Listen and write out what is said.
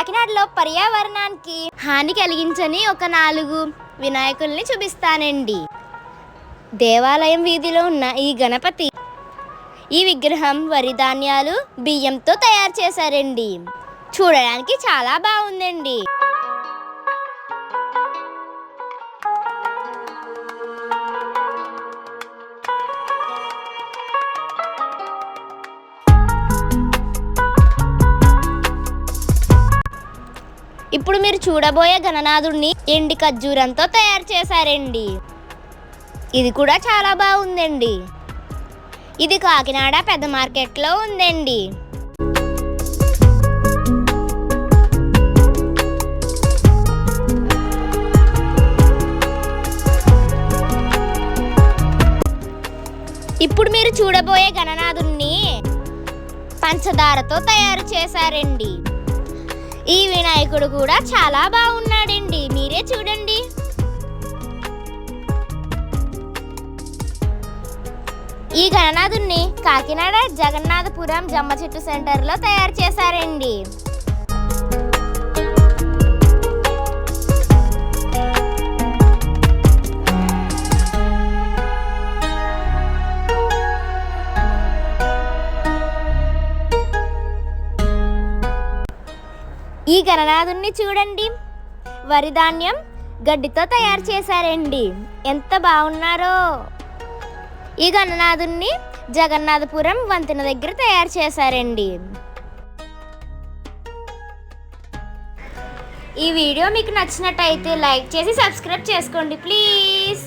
కాకినాడలో పర్యావరణానికి హాని కలిగించని ఒక నాలుగు వినాయకుల్ని చూపిస్తానండి. దేవాలయం వీధిలో ఉన్న ఈ గణపతి ఈ విగ్రహం వరి ధాన్యాలు బియ్యంతో తయారు చేశారండి. చూడడానికి చాలా బాగుందండి. ఇప్పుడు మీరు చూడబోయే గణనాథుడిని ఎండి ఖర్జూరంతో తయారు చేశారండి. ఇది కూడా చాలా బాగుందండి. ఇది కాకినాడ పెద్ద మార్కెట్లో ఉందండి. ఇప్పుడు మీరు చూడబోయే గణనాథుణ్ణి పంచదారతో తయారు చేశారండి. ఈ వినాయకుడు కూడా చాలా బాగున్నాడండి. మీరే చూడండి. ఈ గణనాథుణ్ణి కాకినాడ జగన్నాథపురం జమ్మ చెట్టు సెంటర్లో తయారు చేశారండి. ఈ గణనాథుణ్ణి చూడండి. వరి ధాన్యం గడ్డితో తయారు చేశారండి. ఎంత బాగున్నారో. ఈ గణనాథుణ్ణి జగన్నాథపురం వంతెన దగ్గర తయారు చేశారండి. ఈ వీడియో మీకు నచ్చినట్టయితే లైక్ చేసి సబ్స్క్రైబ్ చేసుకోండి ప్లీజ్.